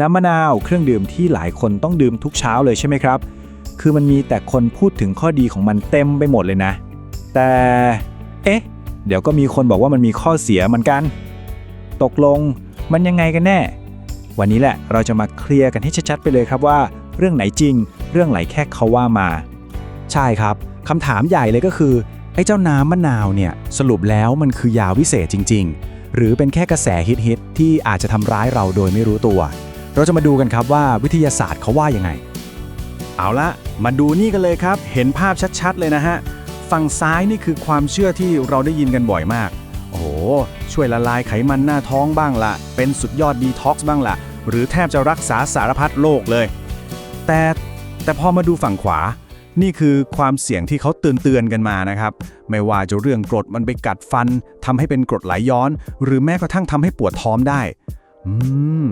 น้ำมะนาวเครื่องดื่มที่หลายคนต้องดื่มทุกเช้าเลยใช่ไหมครับ คือมันมีแต่คนพูดถึงข้อดีของมันเต็มไปหมดเลยนะ แต่ เอ๊ะ เดี๋ยวก็มีคนบอกว่ามันมีข้อเสียเหมือนกัน ตกลงมันยังไงกันแน่ วันนี้แหละเราจะมาเคลียร์กันให้ชัดๆไปเลยครับว่า เรื่องไหนจริง เรื่องไหนแค่เขาว่ามา ใช่ครับคำถามใหญ่เลยก็คือไอ้เจ้าน้ำมะนาวเนี่ยสรุปแล้วมันคือยาวิเศษจริง ๆ หรือเป็นแค่กระแสฮิตๆที่อาจจะทำร้ายเราโดยไม่รู้ตัว เราจะมาดูกันครับว่าวิทยาศาสตร์เขาว่ายังไง เอาละมาดูนี่กันเลยครับ เห็นภาพชัดๆเลยนะฮะ ฝั่งซ้ายนี่คือความเชื่อที่เราได้ยินกันบ่อยมาก โอ้โห ช่วยละลายไขมันหน้าท้องบ้างละเป็นสุดยอดดีท็อกซ์บ้างละหรือแทบจะรักษาสารพัดโรคเลย แต่แต่พอมาดูฝั่งขวา นี่คือความเสี่ยงที่เขาเตือนเตือนๆกันมานะครับ ไม่ว่าจะเรื่องกรดมันไปกัดฟันทำให้เป็นกรดไหลย้อน หรือแม้กระทั่งทำให้ปวดท้องได้ อืม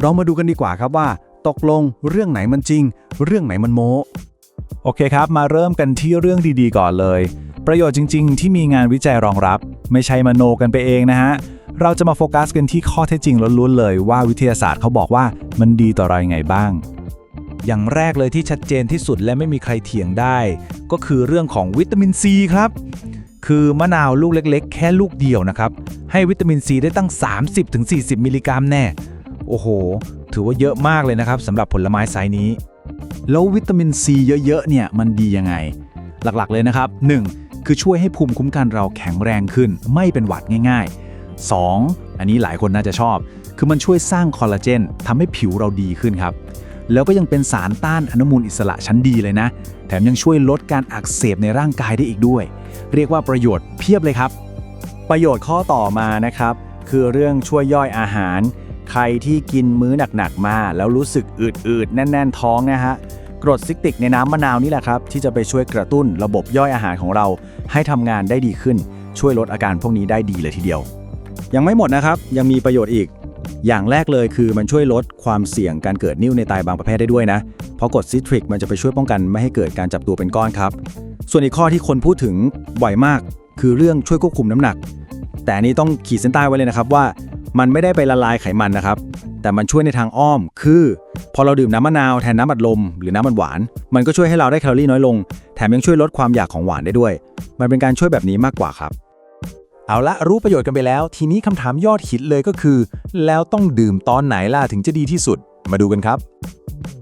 เรามาดูกันดีกว่าครับว่า ตกลงเรื่องไหนมันจริง เรื่องไหนมันโม้โอเคครับ มาเริ่มกันที่เรื่องดีๆ ก่อนเลย ประโยชน์จริง ๆ ที่มีงานวิจัยรองรับ ไม่ใช่มโนกันไปเองนะฮะ เราจะมาโฟกัสกันที่ข้อเท็จจริงล้วนๆเลยว่าวิทยาศาสตร์เขาบอกว่ามันดีต่อเรายังไงบ้าง อย่างแรกเลยที่ชัดเจนที่สุดและไม่มีใครเถียงได้ ก็คือเรื่องของวิตามินซีครับ คือมะนาวลูกเล็ก ๆ แค่ลูกเดียวนะครับ ให้วิตามินซีได้ตั้ง 30-40 มิลลิกรัมแน่ โอ้โห ถือว่าเยอะมากเลยนะครับสำหรับผลไม้ไซส์นี้ แล้ววิตามินซีเยอะๆเนี่ยมันดียังไง หลักๆเลยนะครับ 1. คือช่วยให้ภูมิคุ้มกันเราแข็งแรงขึ้น ไม่เป็นหวัดง่ายๆ 2. อันนี้หลายคนน่าจะชอบ คือมันช่วยสร้างคอลลาเจนทำให้ผิวเราดีขึ้นครับแล้วก็ยังเป็นสารต้านอนุมูลอิสระชั้นดีเลยนะ แถมยังช่วยลดการอักเสบในร่างกายได้อีกด้วย เรียกว่าประโยชน์เพียบเลยครับ ประโยชน์ข้อต่อมานะครับ คือเรื่องช่วยย่อยอาหาร ใครที่กินมื้อหนักๆมา แล้วรู้สึกอืดๆ แน่น ๆ ท้องนะฮะกรดซิกติกในน้ำมะนาวนี่แหละครับ ที่จะไปช่วยกระตุ้นระบบย่อยอาหารของเรา ให้ทำงานได้ดีขึ้น ช่วยลดอาการพวกนี้ได้ดีเลยทีเดียว ยังไม่หมดนะครับ ยังมีประโยชน์อีก อย่างแรกเลยคือมันช่วยลดความเสี่ยงการเกิดนิ่วในไตบางประเภทได้ด้วยนะ เพราะกรดซิตริกมันจะไปช่วยป้องกันไม่ให้เกิดการจับตัวเป็นก้อนครับ ส่วนอีกข้อที่คนพูดถึงบ่อยมาก คือเรื่องช่วยควบคุมน้ำหนัก แต่อันนี้ต้องขีดเส้นใต้ไว้เลยนะครับว่า มันไม่ได้ไปละลายไขมันนะครับ แต่มันช่วยในทางอ้อม คือ พอเราดื่มน้ำมะนาวแทนน้ำอัดลม หรือน้ำมันหวาน มันก็ช่วยให้เราได้แคลอรี่น้อยลง แถมยังช่วยลดความอยากของหวานได้ด้วย มันเป็นการช่วยแบบนี้มากกว่าครับ เอาละรู้ประโยชน์กันไปแล้ว ทีนี้คำถามยอดฮิตเลยก็คือ แล้วต้องดื่มตอนไหนล่ะถึงจะดีที่สุด มาดูกันครับ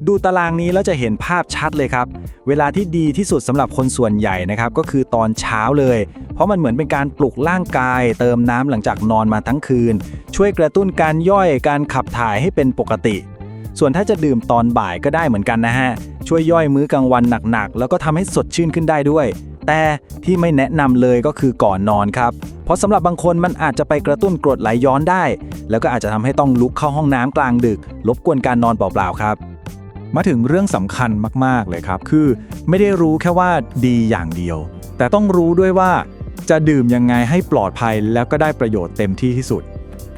ดูตารางนี้แล้วจะเห็นภาพชัดเลยครับ เวลาที่ดีที่สุดสำหรับคนส่วนใหญ่นะครับ ก็คือตอนเช้าเลย เพราะมันเหมือนเป็นการปลุกร่างกาย เติมน้ำหลังจากนอนมาทั้งคืน ช่วยกระตุ้นการย่อยการขับถ่ายให้เป็นปกติ ส่วนถ้าจะดื่มตอนบ่ายก็ได้เหมือนกันนะฮะ ช่วยย่อยมื้อกลางวันหนักๆ แล้วก็ทำให้สดชื่นขึ้นได้ด้วย แต่ที่ไม่แนะนำเลยก็คือก่อนนอนครับ เพราะสำหรับบางคนมันอาจจะไปกระตุ้นกรดไหลย้อนได้ แล้วก็อาจจะทำให้ต้องลุกเข้าห้องน้ำกลางดึกรบกวนการนอนเปล่าๆครับ มาถึงเรื่องสำคัญมาก ๆ เลยครับ คือไม่ได้รู้แค่ว่าดีอย่างเดียว แต่ต้องรู้ด้วยว่าจะดื่มยังไงให้ปลอดภัยแล้วก็ได้ประโยชน์เต็มที่ที่สุด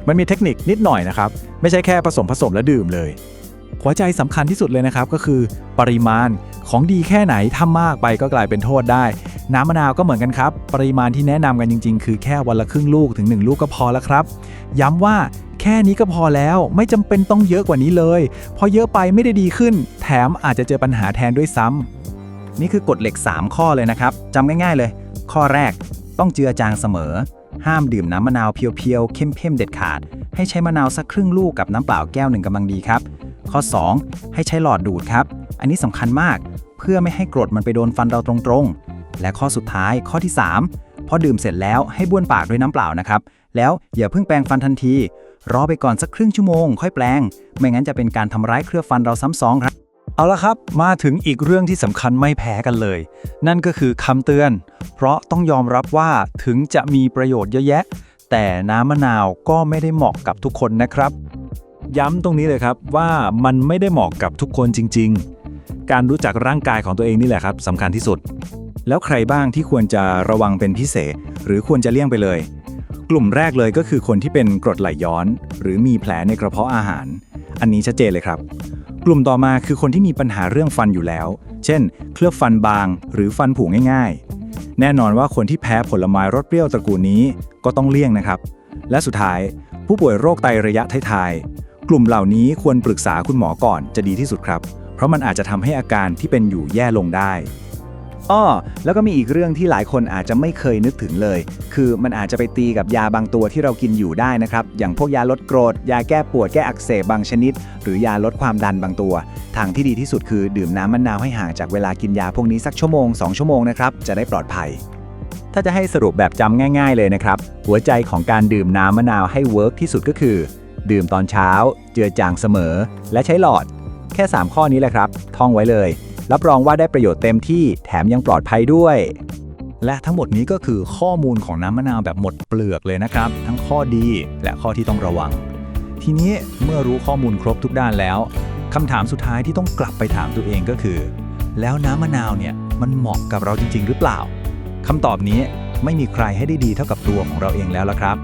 มันมีเทคนิคนิดหน่อยนะครับ ไม่ใช่แค่ผสมผสมแล้วดื่มเลย หัวใจสำคัญที่สุดเลยนะครับก็คือปริมาณของดีแค่ไหนถ้ามากไปก็กลายเป็นโทษได้ น้ำมะนาวก็เหมือนกันครับ ปริมาณที่แนะนำกันจริง ๆ คือแค่วันละครึ่งลูกถึง 1 ลูกก็พอแล้วครับ ย้ำว่า แค่นี้ก็พอแล้วไม่จำเป็นต้องเยอะกว่านี้เลยพอเยอะไปไม่ได้ดีขึ้น แถมอาจจะเจอปัญหาแทนด้วยซ้ำนี่คือกฎเหล็ก 3 ข้อเลยนะครับจำง่ายๆเลย ข้อแรกต้องเจือจางเสมอ ห้ามดื่มน้ำมะนาวเพียวๆเข้มๆเด็ดขาด ให้ใช้มะนาวสักครึ่งลูกกับน้ำเปล่าแก้วหนึ่งกำลังดีครับ ข้อ 2 ให้ใช้หลอดดูดครับ อันนี้สำคัญมาก เพื่อไม่ให้กรดมันไปโดนฟันเราตรงๆ และข้อสุดท้ายข้อที่ 3 พอดื่มเสร็จแล้วให้บ้วนปากด้วยน้ำเปล่านะครับ แล้วอย่าเพิ่งแปรงฟันทันที รอไปก่อนสักครึ่งชั่วโมง ค่อยแปรงไม่งั้นจะเป็นการทำร้ายเครือฟันเราซ้ำซอนครับ เอาละครับมาถึงอีกเรื่องที่สำคัญไม่แพ้กันเลย นั่นก็คือคำเตือน เพราะต้องยอมรับว่าถึงจะมีประโยชน์เยอะแยะ แต่น้ำมะนาวก็ไม่ได้เหมาะกับทุกคนนะครับ ย้ำตรงนี้เลยครับว่ามันไม่ได้เหมาะกับทุกคนจริง ๆ การรู้จักร่างกายของตัวเองนี่แหละครับสำคัญที่สุด แล้วใครบ้างที่ควรจะระวังเป็นพิเศษ หรือควรจะเลี่ยงไปเลย กลุ่มแรกเลยก็คือคนที่เป็นกรดไหลย้อน หรือมีแผลในกระเพาะอาหาร อันนี้ชัดเจนเลยครับ กลุ่มต่อมาคือคนที่มีปัญหาเรื่องฟันอยู่แล้ว เช่น เคลือบฟันบาง หรือฟันผุง่าย ๆ แน่นอนว่าคนที่แพ้ผลไม้รสเปรี้ยวตระกูลนี้ก็ต้องเลี่ยงนะครับ และสุดท้าย ผู้ป่วยโรคไตระยะท้ายๆกลุ่มเหล่านี้ควรปรึกษาคุณหมอก่อนจะดีที่สุดครับ เพราะมันอาจจะทำให้อาการที่เป็นอยู่แย่ลงได้ อ้อแล้วก็มีอีกเรื่องที่หลายคนอาจจะไม่เคยนึกถึงเลย คือมันอาจจะไปตีกับยาบางตัวที่เรากินอยู่ได้นะครับ อย่างพวกยาลดโกรธ ยาแก้ปวดแก้อักเสบบางชนิด หรือยาลดความดันบางตัว ทางที่ดีที่สุดคือดื่มน้ำมะนาวให้ห่างจากเวลากินยาพวกนี้สักชั่วโมง 2 ชั่วโมงนะครับ จะได้ปลอดภัย ถ้าจะให้สรุปแบบจำง่าย ๆ เลยนะครับ หัวใจของการดื่มน้ำมะนาวให้เวิร์กที่สุดก็คือ ดื่มตอนเช้า เจือจางเสมอ และใช้หลอด แค่ 3 ข้อนี้แหละครับ ท่องไว้เลย รับรองว่าได้ประโยชน์เต็มที่แถมยังปลอดภัยด้วย และทั้งหมดนี้ก็คือข้อมูลของน้ำมะนาวแบบหมดเปลือกเลยนะครับ ทั้งข้อดีและข้อที่ต้องระวัง ทีนี้เมื่อรู้ข้อมูลครบทุกด้านแล้วคำถามสุดท้ายที่ต้องกลับไปถามตัวเองก็คือ แล้วน้ำมะนาวเนี่ยมันเหมาะกับเราจริง ๆ หรือเปล่าคำตอบนี้ไม่มีใครให้ได้ดีเท่ากับตัวของเราเองแล้วละครับ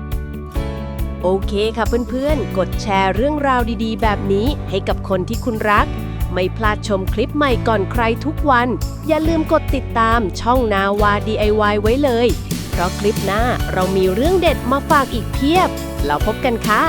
โอเคค่ะเพื่อนๆ กดแชร์เรื่องราวดีๆ แบบนี้ให้กับคนที่คุณรัก ไม่พลาดชมคลิปใหม่ก่อนใครทุกวัน อย่าลืมกดติดตามช่องนาวา DIY ไว้เลย เพราะคลิปหน้าเรามีเรื่องเด็ดมาฝากอีกเพียบ แล้วพบกันค่ะ